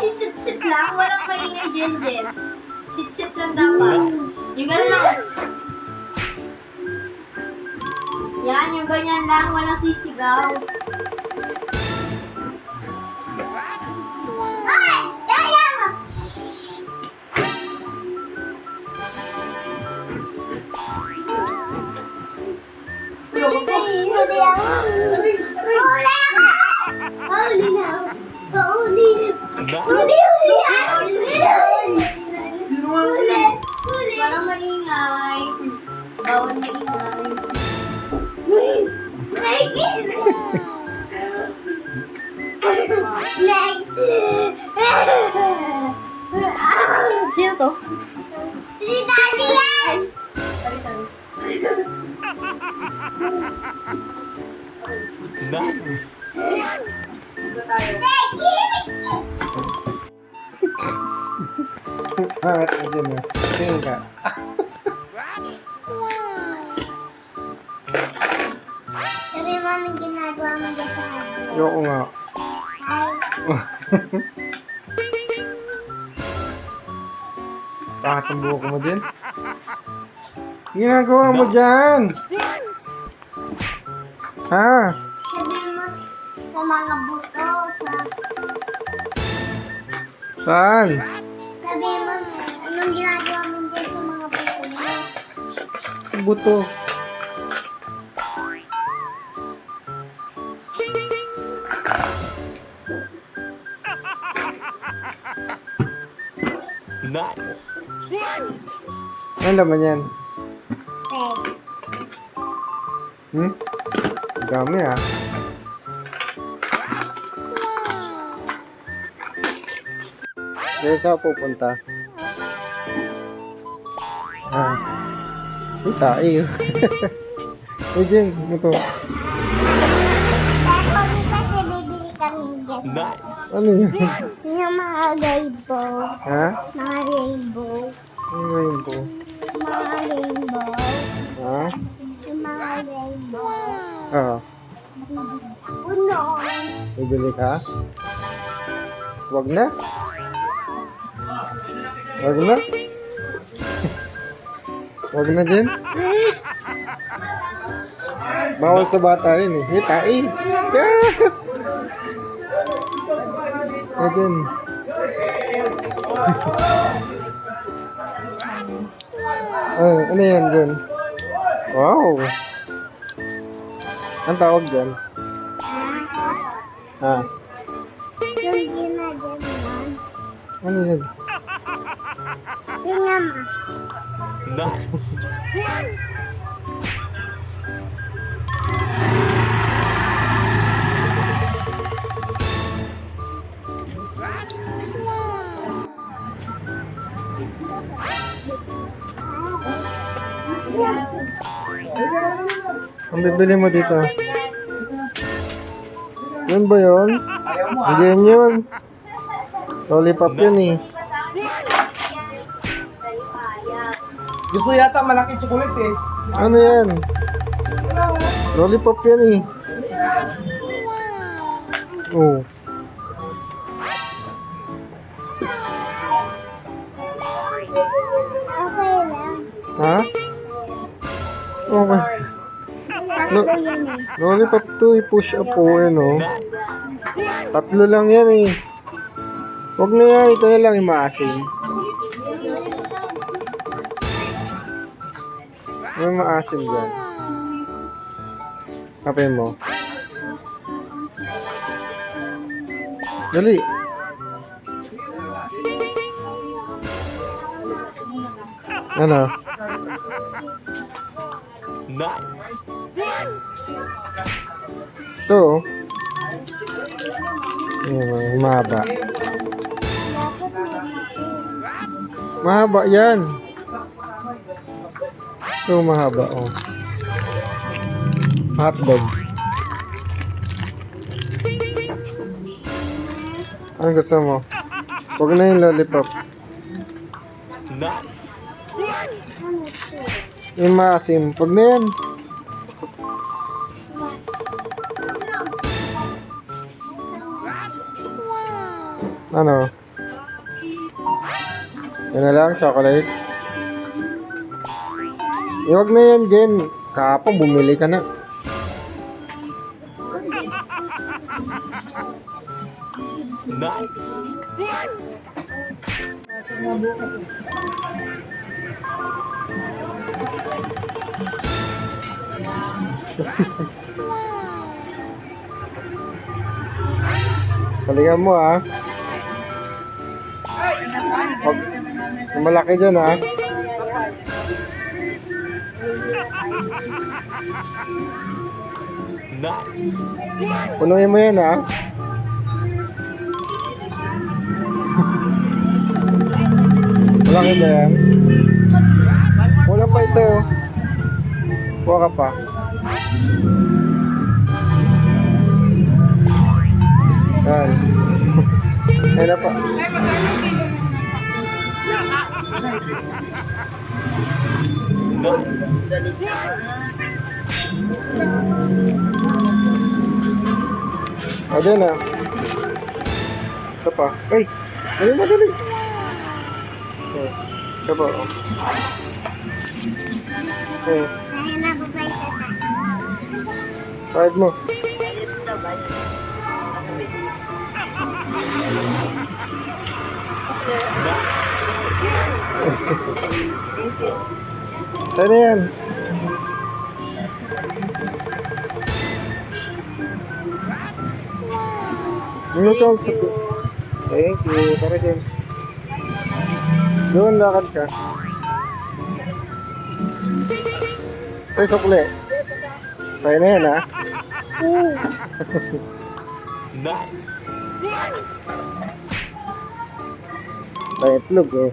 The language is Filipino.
si sit-sit lang. Walang maingay dyan din. Sit-sit lang dapat. Yung gano'n lang. Yan, yung ganyan lang. Walang sisigaw. Bakit ka dyan eh? Tingin ka. Sabi mo anong ginagawa mo dyan sa hardware? Ayoko nga. Bakit ang buhok mo din? Ginagawa mo dyan? Ha? Sa mga buto, sa... Saan? Sabi mo, anong ginagawa mo dyan sa mga buto mo? Buto. Nice. Ano laman yan? Hmm? Ang Dami ah. Saan pupunta? Ah. Ay, tae. Ay, Jen, ito. Pero kami kasi bibili kami dyan. Nice. Ano yun? Yung mga rainbow. ha? Mga rainbow. Ano rainbow? Mga rainbow. Ha? Yung mga rainbow. Oo. Uno. Bibili ka? Wag na? Wag na? Wag na din? Bawal sa bata yun eh. Hey, tae! Kat! Ayan. oh, ano yan dyan? Wow! Ang tawag dyan? Ha? Yung ginagawa. Ano yan? Yung nga ma. Nice. Ang bibili mo dito? Yun ba yun? Hindi yun yun. Lollipop yun eh. Gusto yata malaking chocolate eh. Ano yan? Lollipop yan eh. Oh. Okay lang. Ha? Okay. Lo- eh. Lollipop to i-push up po yan oh. Nice. Tatlo lang yan eh. Huwag na yan. Ito na lang yung May maasim dyan. Kape mo. Dali. Ano? Nice. Ito oh. Ayan, mahaba. May mati. Mahaba yan. Ito mahaba oh. Hotdog. Ano gusto mo? Huwag na yung lollipop. Nice. Yung maasim. Huwag na yan. Ano? Yan na lang, chocolate. Iwag na yan, Jen. Kahapon, bumili ka na. Palingan mo, yung malaki dyan, ha. Nice. Punuin mo yan, ha. Malaki ba yan? Wala pa isa, oh. Kuha ka pa. Yan. Yan na pa. Nice. Dyan na. Ito pa. Ay! Dali, madali. Okay. Ito pa. Okay. Kahit mo. Saan na yan? Ano to? Thank you. Para dyan. Doon, lakad ka. Sa'yo sukli. Sa'yo na yan, ha? Nice. May itlog, eh.